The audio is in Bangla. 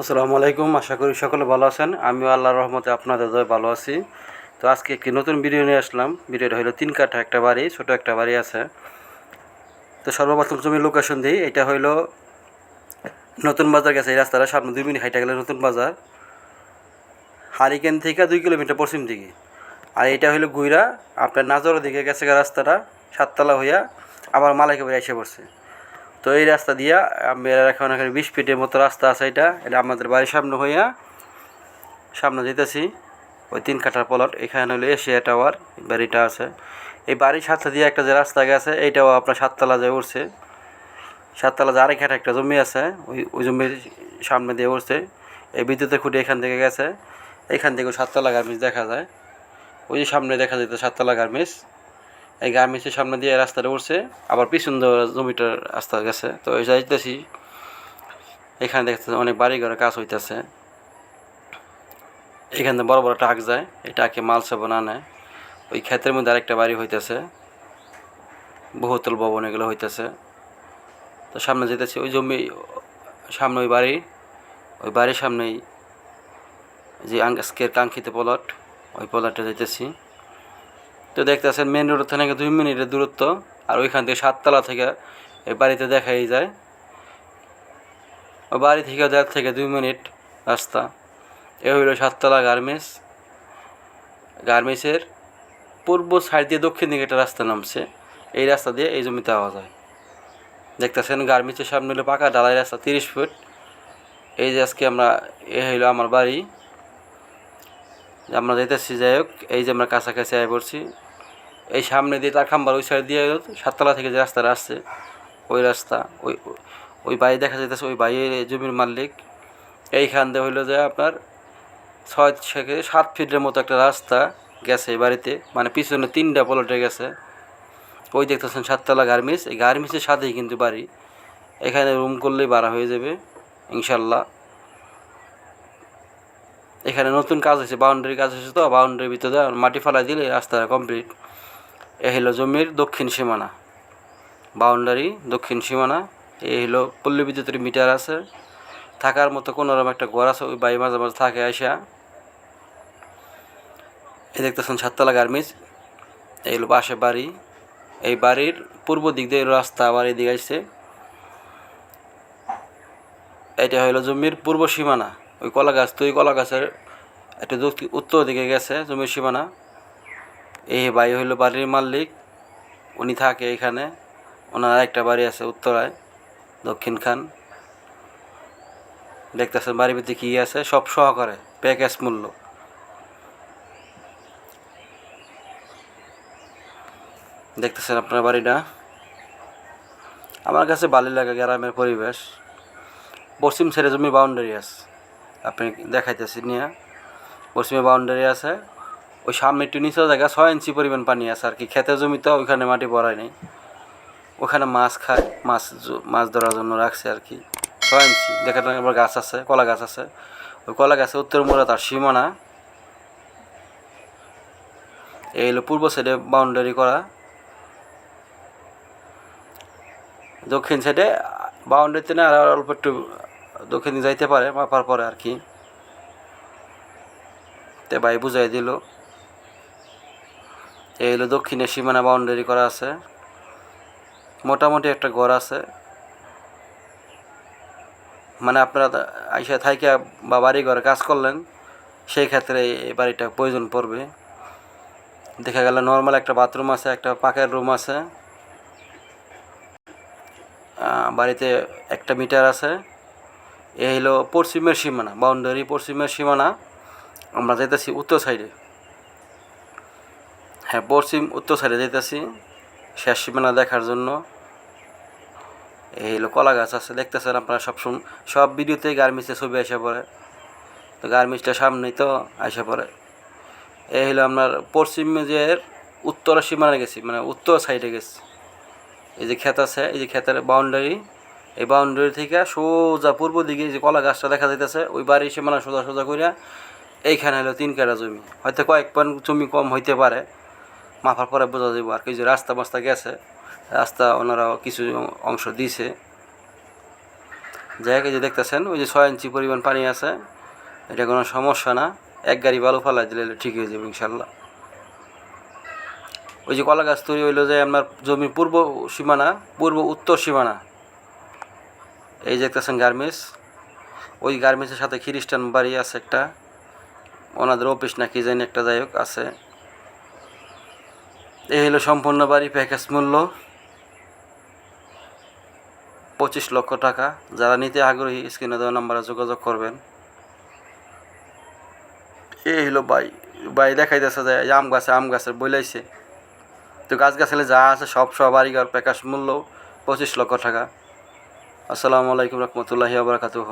আসসালামু আলাইকুম, আশা করি সকলে ভালো আছেন। আমিও আল্লাহর রহমতে আপনাদের দয় ভালো আছি। তো আজকে একটি নতুন ভিডিও নিয়ে আসলাম। ভিডিওটা হলো তিন কাঠা একটা বাড়ি, ছোট একটা বাড়ি আছে। তো সর্বপ্রথম জমির লোকেশন দিই। এটা হইল নতুন বাজার গেছে এই রাস্তাটা, সামনে দুই মিনিট হাইটা গেলে নতুন বাজার। হারিকেন থেকে দুই কিলোমিটার পশ্চিম দিকে। আর এটা হইল গুইরা। আপনার নাজরের দিকে গেছে রাস্তাটা, সাততলা হইয়া আবার মালাইকে এসে পড়ছে। তো এই রাস্তা দিয়া আমরা এখন এখানে বিশ ফিটের মতো রাস্তা আছে এটা। এটা আমাদের বাড়ির সামনে হইয়া সামনে যেতেছি ওই তিন কাঠার প্লট এখানে হলো এশিয়া টাওয়ার বাড়িটা আছে। এই বাড়ির সাথে দিয়ে একটা যে রাস্তা গেছে, এইটাও আপনার সাততলা যায় উঠছে সাততলা যে আরেক একটা জমি আছে, ওই ওই জমির সামনে দিয়ে উঠছে এই বিদ্যুতের খুঁটি এখান থেকে গেছে। এখান থেকেও সাততলা গার্মেন্টস দেখা যায়। ওই যে সামনে দেখা যেত সাততলা গার্মেন্টস। এই গার্মেন্টসের সামনে দিয়ে রাস্তাটা উঠছে আবার পিছন জমিটার রাস্তা গেছে। তো যাইতেছি এখানে দেখতেছে অনেক বাড়ি ঘরে কাজ হইতেছে। এখানে বড় বড় ট্রাক যায়, এই ট্রাকে মাল সাবন আনে। ওই ক্ষেতের মধ্যে আরেকটা বাড়ি হইতেছে, বহুতল ভবন এগুলো হইতেছে। তো সামনে যেতেছি, ওই জমি, সামনে ওই বাড়ি, ওই বাড়ির সামনেই যে আজকের কাঙ্ক্ষিত প্লট, ওই প্লটে যেতেছি। তো দেখতেছেন মেন রোড থেকে দুই মিনিটের দূরত্ব, আর ওইখান থেকে সাততলা থেকে এই বাড়িতে দেখাই যায়। ও বাড়ি থেকে দেড় থেকে দুই মিনিট রাস্তা। এ হইল সাততলা গার্মেন্টস। গার্মেন্টসের পূর্ব সাইড দিয়ে দক্ষিণ দিকে একটা রাস্তা নামছে। এই রাস্তা দিয়ে এই জমিতে আওয়া যায়। দেখতেছেন গার্মেন্টসের সামনে হলো পাকা ঢালাই রাস্তা, তিরিশ ফুট। এই যে আজকে আমরা, এ হইল আমার বাড়ি। আমরা যেতেছি যাই হোক, এই যে আমরা কাছাকাছি আয় পড়ছি। এই সামনে দিয়ে তার খাম্বার ওই সাইড দিয়ে সাততলা থেকে যে রাস্তাটা আসছে, ওই রাস্তা, ওই ওই বাড়ি দেখা যাইতেছে, ওই বাড়ির জমির মালিক। এইখান দিয়ে হইল যে আপনার ছয় থেকে সাত ফিটের মতো একটা রাস্তা গেছে এই বাড়িতে মানে পিছনে তিনটা পলটে গেছে। ওই দেখতেছেন সাততলা গার্মেন্টস, এই গার্মেন্টসের সাথেই কিন্তু বাড়ি। এখানে রুম করলেই ভাড়া হয়ে যাবে, ইনশাল্লাহ। এখানে নতুন কাজ হয়েছে বাউন্ডারি কাজ হয়েছে তো বাউন্ডারির ভিতরে মাটি ফালাই দিলে রাস্তাটা কমপ্লিট এ হলো জমির দক্ষিণ সীমানা। বাউন্ডারি, দক্ষিণ সীমানা এই হলো পল্লী বিদ্যুতের মিটার আছে। থাকার মতো কোনোরকম একটা ঘর আছে, ওই বাড়ি মাঝে মাঝে থাকে আসা এই দেখতেছেন সাততলা গার্মেন্টস এই হলো পাশে বাড়ি। এই বাড়ির পূর্ব দিক দিয়ে রাস্তা আবার এদিকে আসছে এটা হলো জমির পূর্ব সীমানা, ওই কলা গাছ তো ওই কলা গাছের একটা উত্তর দিকে গেছে জমির সীমানা। এই বাড়ি হইল বাড়ির মালিক, উনি থাকে এখানে। ওনার একটা বাড়ি আছে উত্তরায়, দক্ষিণ খান। দেখতেছেন বাড়ির ভিতরে কী আছে? সব সহকারে, প্যাকেজ মূল্য। দেখতেছেন আপনার বাড়িটা? আমার কাছে ভালো লাগে গ্রামের পরিবেশ। পশ্চিম সাইডে জমি বাউন্ডারি আছে। আপনি দেখাইতেছি নিয়ে। পশ্চিমে বাউন্ডারি আছে। ওই সামনে একটু নিচে জায়গা, ছয় ইঞ্চি পরিমাণ পানি আছে আর কি। খেতের জমিতে ওইখানে মাটি পড়ায় নেই। ওখানে মাছ খায়, মাছ মাছ ধরার জন্য রাখছে আর কি। ছয় ইঞ্চি। দেখা আবার গাছ আছে, কলা গাছ আছে। ওই কলা গাছে উত্তর মোড়া তার সীমানা। এই হলো পূর্ব সাইডে বাউন্ডারি করা। দক্ষিণ সাইডে বাউন্ডারিতে না আর অল্প একটু দক্ষিণে যাইতে পারে, মাপার পরে আর কি। তে ভাই বুঝাই দিল। এই হলো দক্ষিণে সীমানা বাউন্ডারি করা আছে। মোটামুটি একটা ঘর আছে। মানে আপনারা আইসা থাইকা বা বাড়ি ঘরে কাজ করলেন, সেই ক্ষেত্রে এই বাড়িটা প্রয়োজন পড়বে। দেখা গেল নর্মাল একটা বাথরুম আছে, একটা পাকের রুম আছে। বাড়িতে একটা মিটার আছে। এ হলো পশ্চিমের সীমানা বাউন্ডারি পশ্চিমের সীমানা। আমরা যেতেছি উত্তর সাইডে হ্যাঁ পশ্চিম উত্তর সাইডে যেতেছি শেষ সীমানা দেখার জন্য। এই হলো কলা গাছ আছে, দেখতেছেন আপনারা সব সব ভিডিওতে গার্মেন্টসের ছবি আসে পড়ে। তো গার্মেন্টসটা সামনেই তো আসে পড়ে। এই হলো আপনার পশ্চিম যে উত্তর সীমানা গেছি মানে উত্তর সাইডে গেছি। এই যে ক্ষেত আছে, এই যে ক্ষেতের বাউন্ডারি এই বাউন্ডারি থেকে সোজা পূর্ব দিকে যে কলা গাছটা দেখা যাইতেছে, ওই বাড়ির সীমানা সোজা সোজা করিয়া এইখানে হলো তিন কাটা জমি। হয়তো কয়েক পান জমি কম হইতে পারে। মাফার পরে বোঝা যাব আর কিছু রাস্তা মাস্তা গেছে, রাস্তা ওনারাও কিছু অংশ দিছে। যাই যে দেখতেছেন, ওই যে ছয় ইঞ্চি পরিমাণ পানি আছে, এটা কোনো সমস্যা না, এক গাড়ি বালু ফালাই দিলে ঠিক হয়ে যাবে ইনশাল্লাহ ওই যে কলা গাছ তৈরি হইল যে আপনার জমির পূর্ব সীমানা, পূর্ব উত্তর সীমানা। এই যে দেখতেছেন গার্মেন্টস, ওই গার্মেন্টসের সাথে খ্রিস্টান বাড়ি আছে একটা, ওনাদের অফিস নাকি জানি একটা যাই হোক আছে। এই হলো সম্পূর্ণ বাড়ি প্যাকেজ মূল্য। পঁচিশ লক্ষ টাকা। যারা নিতে আগ্রহী স্ক্রিনে দেওয়া নাম্বারে যোগাযোগ করবেন। এই হলো বাই। বাই দেখাইতেছে যে আম গাছে আম গাছে বইলাইছে তো গাছ গাছালে যা আছে সব সব বাড়িঘর প্যাকেজ মূল্য পঁচিশ লক্ষ টাকা। আসসালামু আলাইকুম রহমতুল্লাহি আবরাকাতুহ